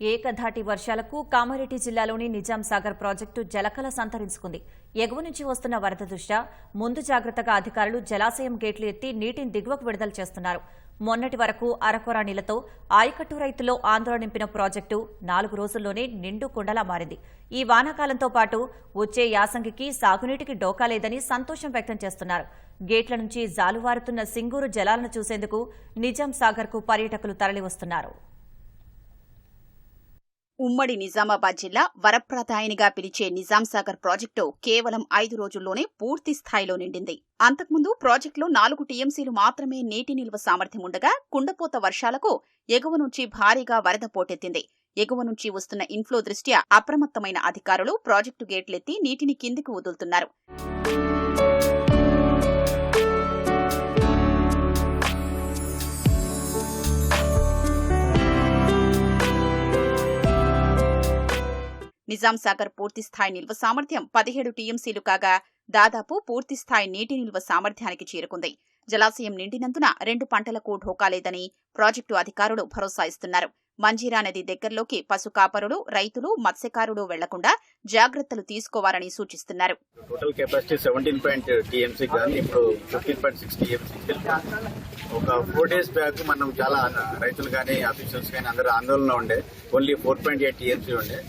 ఏకధాటి వర్షాలకు కామారెడ్డి జిల్లాలోని నిజాం సాగర్ ప్రాజెక్టు జలకల సంతరించుకుంది. ఎగువ నుంచి వస్తున్న వరద దృష్ట్యా ముందు జాగ్రత్తగా అధికారులు జలాశయం గేట్లు ఎత్తి నీటిని దిగువకు విడుదల చేస్తున్నారు. మొన్నటి వరకు అరకొర నీళ్ళతో ఆయకట్టు రైతుల్లో ఆందోళన నింపిన ప్రాజెక్టు నాలుగు రోజుల్లోనే నిండు కుండలా మారింది. ఈ వానాకాలంతో పాటు వచ్చే యాసంగికి సాగునీటికి డోకా లేదని సంతోషం వ్యక్తం చేస్తున్నారు. గేట్ల నుంచి జాలువారుతున్న సింగూరు జలాలను చూసేందుకు నిజాం సాగర్కు పర్యాటకులు తరలివస్తున్నారు. ఉమ్మడి నిజామాబాద్ జిల్లా వరప్రదాయనిగా పిలిచే నిజాంసాగర్ ప్రాజెక్టు కేవలం ఐదు రోజుల్లోనే పూర్తి స్థాయిలో నిండింది. అంతకుముందు ప్రాజెక్టులో నాలుగు టీఎంసీలు మాత్రమే నీటి నిల్వ సామర్థ్యం ఉండగా కుండపోత వర్షాలకు ఎగువ నుంచి భారీగా వరద పోటెత్తింది. ఎగువ నుంచి వస్తున్న ఇన్ఫ్లో దృష్ట్యా అప్రమత్తమైన అధికారులు ప్రాజెక్టు గేట్లెత్తి నీటిని కిందికి వదులుతున్నారు. నిజాం సాగర్ పూర్తి నిల్వ సామర్థ్యం పదిహేడు టీఎంసీలు కాగా దాదాపు పూర్తిస్థాయి నీటి నిల్వ సామర్థ్యానికి చేరుకుంది. జలాశయం నిండినందున రెండు పంటలకు ఢోకా లేదని ప్రాజెక్టు అధికారులు భరోసా ఇస్తున్నారు. మంజీరా నది దగ్గరలోకి పశు కాపరులు రైతులు మత్స్యకారులు వెళ్ళకుండా జాగ్రత్తలు తీసుకోవాలని సూచిస్తున్నారు. Total capacity seventeen point TMC కానీ ఇప్పుడు ఫిఫ్టీన్ పాయింట్ సిక్స్ టీఎంసీ ఒక ఫోర్ డేస్ బ్యాక్ మనం చాలా రైతులు కానీ అఫీషియల్స్ కానీ అందరూ ఆందోళన ఉండే. Only four point eight TMC ఉండే.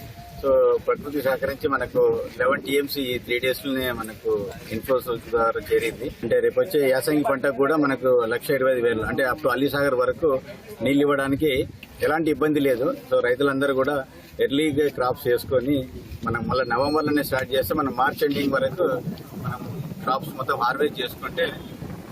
సో ప్రకృతి సహకరించి మనకు లెవెన్ టీఎంసీ త్రీ డేస్లోనే మనకు ఇన్ఫ్లోస్ ద్వారా చేరింది అంటే రేపు వచ్చే యాసంగి పంటకు కూడా మనకు లక్ష ఇరవై ఐదు వేలు అంటే అప్పుడు అలీసాగర్ వరకు నీళ్ళు ఇవ్వడానికి ఎలాంటి ఇబ్బంది లేదు. సో రైతులందరూ కూడా ఎర్లీగా క్రాప్స్ చేసుకొని మనం మళ్ళీ నవంబర్లోనే స్టార్ట్ చేస్తే మనం మార్చ్ ఎండింగ్ వరకు మనం క్రాప్స్ మొత్తం హార్వెస్ట్ చేసుకుంటే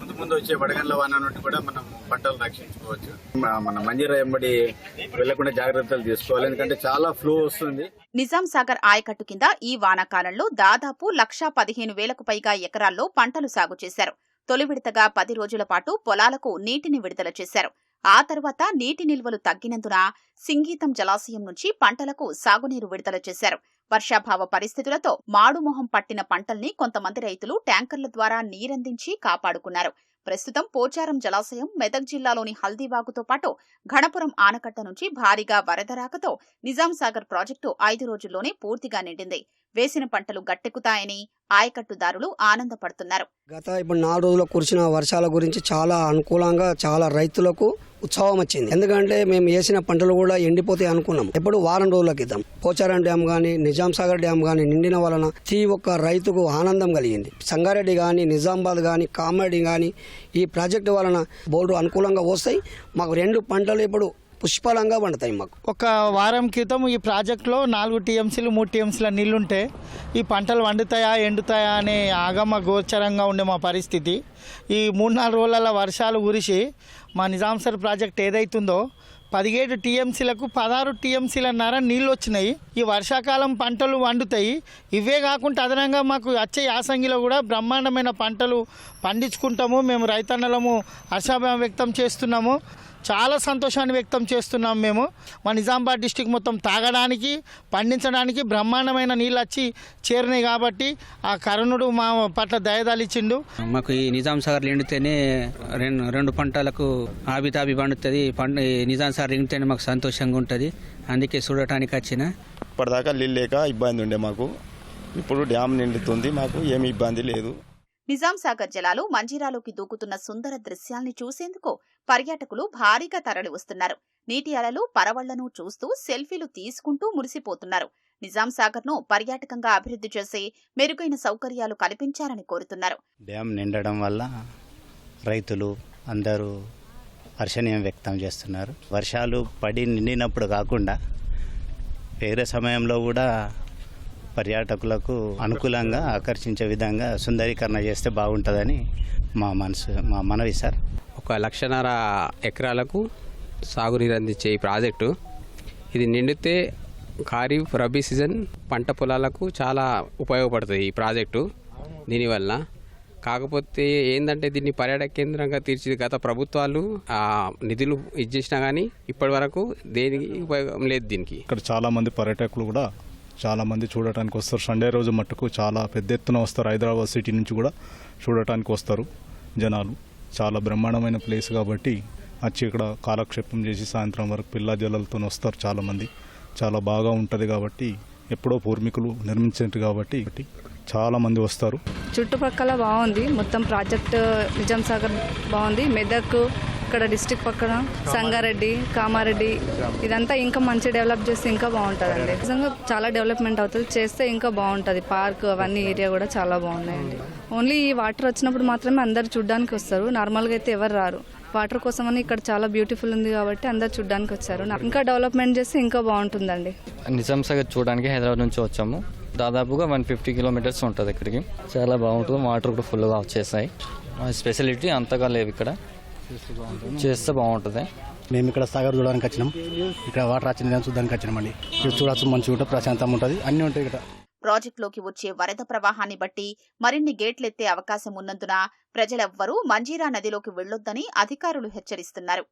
ముందు ముందు వచ్చే వడగండ్ల వాన నుండి కూడా మనం పంటలు రక్షించుకోవచ్చు. మ- మన మంజీరా ఎంబడి వెళ్ళకుండా జాగ్రత్తలు తీసుకోవాలి. ఎందుకంటే చాలా ఫ్లో వస్తుంది. నిజాం సాగర్ ఆయకట్టు కింద ఈ వానాకాలంలో దాదాపు లక్షా పదిహేను వేలకు పైగా ఎకరాల్లో పంటలు సాగు చేశారు. తొలి విడతగా పది రోజుల పాటు పొలాలకు నీటిని విడుదల చేశారు. ఆ తర్వాత నీటి నిల్వలు తగ్గినందున సింగీతం జలాశయం నుంచి పంటలకు సాగునీరు విడుదల చేశారు. వర్షాభావ పరిస్థితులతో మాడుమొహం పట్టిన పంటల్ని కొంతమంది రైతులు ట్యాంకర్ల ద్వారా నీరందించి కాపాడుకున్నారు. ప్రస్తుతం పోచారం జలాశయం మెదక్ జిల్లాలోని హల్దీవాగుతో పాటు ఘనపురం ఆనకట్ట నుంచి భారీగా వరద రాకతో నిజాంసాగర్ ప్రాజెక్టు ఐదు రోజుల్లోనే పూర్తిగా నిండింది. వేసిన పంటలు గట్టెక్కుతాయని ఆయకట్టుదారులు ఆనందపడుతున్నారు. గత ఇప్పుడు నాలుగు రోజుల్లో కురిసిన వర్షాల గురించి చాలా అనుకూలంగా చాలా రైతులకు ఉత్సాహం వచ్చింది. ఎందుకంటే మేము వేసిన పంటలు కూడా ఎండిపోతాయి అనుకున్నాం. ఎప్పుడు వారం రోజుల క్రితం పోచారం డ్యామ్ కానీ నిజాం సాగర్ డ్యామ్ కానీ నిండిన వలన ప్రతి ఒక్క రైతుకు ఆనందం కలిగింది. సంగారెడ్డి కానీ నిజామాబాద్ కానీ కామారెడ్డి కానీ ఈ ప్రాజెక్టు వలన బోర్డు అనుకూలంగా వస్తాయి. మాకు రెండు పంటలు ఇప్పుడు పుష్పలంగా పండుతాయి మాకు. ఒక వారం క్రితం ఈ ప్రాజెక్టులో నాలుగు టీఎంసీలు మూడు టీఎంసీల నీళ్ళుంటే ఈ పంటలు వండుతాయా ఎండుతాయా అనే ఆగమ గోచరంగా ఉండే మా పరిస్థితి. ఈ మూడు నాలుగు రోజుల వర్షాలు కురిసి మా నిజాంసర్ ప్రాజెక్ట్ ఏదైతుందో పదిహేడు టీఎంసీలకు పదహారు టీఎంసీలన్నర నీళ్ళు వచ్చినాయి. ఈ వర్షాకాలం పంటలు వండుతాయి. ఇవే కాకుండా అదనంగా మాకు వచ్చే యాసంగిలో కూడా బ్రహ్మాండమైన పంటలు పండించుకుంటాము. మేము రైతన్నలము హర్షాభావం వ్యక్తం చేస్తున్నాము. చాలా సంతోషాన్ని వ్యక్తం చేస్తున్నాం మేము. మా నిజామాబాద్ డిస్టిక్ మొత్తం తాగడానికి పండించడానికి బ్రహ్మాండమైన నీళ్ళు వచ్చి చేరినాయి కాబట్టి ఆ కరుణుడు మా పట్ల దయదాలిచ్చిండు. మాకు ఈ నిజాం సాగర్ నిండితేనే రెండు రెండు పంటలకు ఆబితాబి పండుతుంది. పండు ఈ నిజాం సాగర్ నిండితేనే మాకు సంతోషంగా ఉంటుంది. అందుకే చూడటానికి వచ్చిన. ఇప్పటిదాకా నీళ్ళు లేక ఇబ్బంది ఉండే మాకు. ఇప్పుడు డ్యామ్ నిండుతుంది మాకు ఏమి ఇబ్బంది లేదు. నిజాం సాగర్ జలాలు మంజీరాలోకి దూకుతున్న సుందర దృశ్యాల్ని చూసేందుకు పర్యాటకులు భారీగా తరలి వస్తున్నారు నీటి అలలు పరవళ్ళను చూస్తూ సెల్ఫీలు తీసుకుంటూ మురిసిపోతున్నారు. నిజాం సాగర్ను పర్యాటకంగా అభివృద్ధి చేసి మెరుగైన సౌకర్యాలు కల్పించాలని కోరుతున్నారు. డ్యామ్ నిండడం వల్ల రైతులు అందరూ హర్షణీయం వ్యక్తం చేస్తున్నారు. వర్షాలు పడి నిండినప్పుడు కాకుండా వేరే సమయంలో కూడా పర్యాటకులకు అనుకూలంగా ఆకర్షించే విధంగా సుందరీకరణ చేస్తే బాగుంటుందని మా మనసు మా మనవి సార్. ఒక లక్షన్నర ఎకరాలకు సాగునీరు అందించే ఈ ప్రాజెక్టు ఇది నిండితే ఖరీఫ్ రబీ సీజన్ పంట పొలాలకు చాలా ఉపయోగపడుతుంది ఈ ప్రాజెక్టు. దీనివల్ల కాకపోతే ఏంటంటే దీన్ని పర్యాటక కేంద్రంగా తీర్చి గత ప్రభుత్వాలు నిధులు ఇచ్చేసినా కానీ ఇప్పటి వరకు దేనికి ఉపయోగం లేదు దీనికి. ఇక్కడ చాలా మంది పర్యాటకులు కూడా చాలా మంది చూడటానికి వస్తారు. సండే రోజు మట్టుకు చాలా పెద్ద ఎత్తున వస్తారు. హైదరాబాద్ సిటీ నుంచి కూడా చూడటానికి వస్తారు జనాలు. చాలా బ్రహ్మాండమైన ప్లేస్ కాబట్టి వచ్చి ఇక్కడ కాలక్షేపం చేసి సాయంత్రం వరకు పిల్ల జల్లలతో వస్తారు చాలా మంది చాలా బాగా ఉంటుంది కాబట్టి ఎప్పుడో పూర్వీకులు నిర్మించినట్టు కాబట్టి చాలా మంది వస్తారు. చుట్టుపక్కల బాగుంది. మొత్తం ప్రాజెక్ట్ నిజాం సాగర్ బాగుంది. మెదక్ ఇక్కడ డిస్టిక్ పక్కన సంగారెడ్డి కామారెడ్డి ఇదంతా ఇంకా మంచి డెవలప్ చేస్తే ఇంకా బాగుంటుందండి. నిజంగా చాలా డెవలప్మెంట్ అవుతుంది. చేస్తే ఇంకా బాగుంటుంది. పార్క్ అవన్నీ ఏరియా కూడా చాలా బాగున్నాయండి. ఓన్లీ ఈ వాటర్ వచ్చినప్పుడు మాత్రమే అందరు చూడడానికి వస్తారు. నార్మల్గా అయితే ఎవరు రారు. వాటర్ కోసమని ఇక్కడ చాలా బ్యూటిఫుల్ ఉంది కాబట్టి అందరు చూడడానికి వచ్చారు. ఇంకా డెవలప్మెంట్ చేస్తే ఇంకా బాగుంటుందండి. నిజాం సాగర్ చూడడానికి హైదరాబాద్ నుంచి వచ్చాము. దాదాపుగా వన్ ఫిఫ్టీ కిలోమీటర్స్ ఉంటుంది ఇక్కడికి. చాలా బాగుంటుంది. వాటర్ కూడా ఫుల్గా వచ్చేసాయి. స్పెషాలిటీ అంతగా లేవు ఇక్కడ. చేస్తే బాగుంటుంది. మేము ఇక్కడ సాగర్ చూడడానికి వచ్చినాం. ఇక్కడ వాటర్ వచ్చింది చూడడానికి వచ్చినామండి. ఇక్కడ చూడవచ్చు మంచిగా ఉంటుంది ప్రశాంతంగా ఉంటుంది. అన్నీ ఉంటాయి ఇక్కడ. ప్రాజెక్టులోకి వచ్చే వరద ప్రవాహాన్ని బట్టి మరిన్ని గేట్లెత్తే అవకాశం ఉన్నందున ప్రజలెవ్వరూ మంజీరా నదిలోకి వెళ్ళొద్దని అధికారులు హెచ్చరిస్తున్నారు.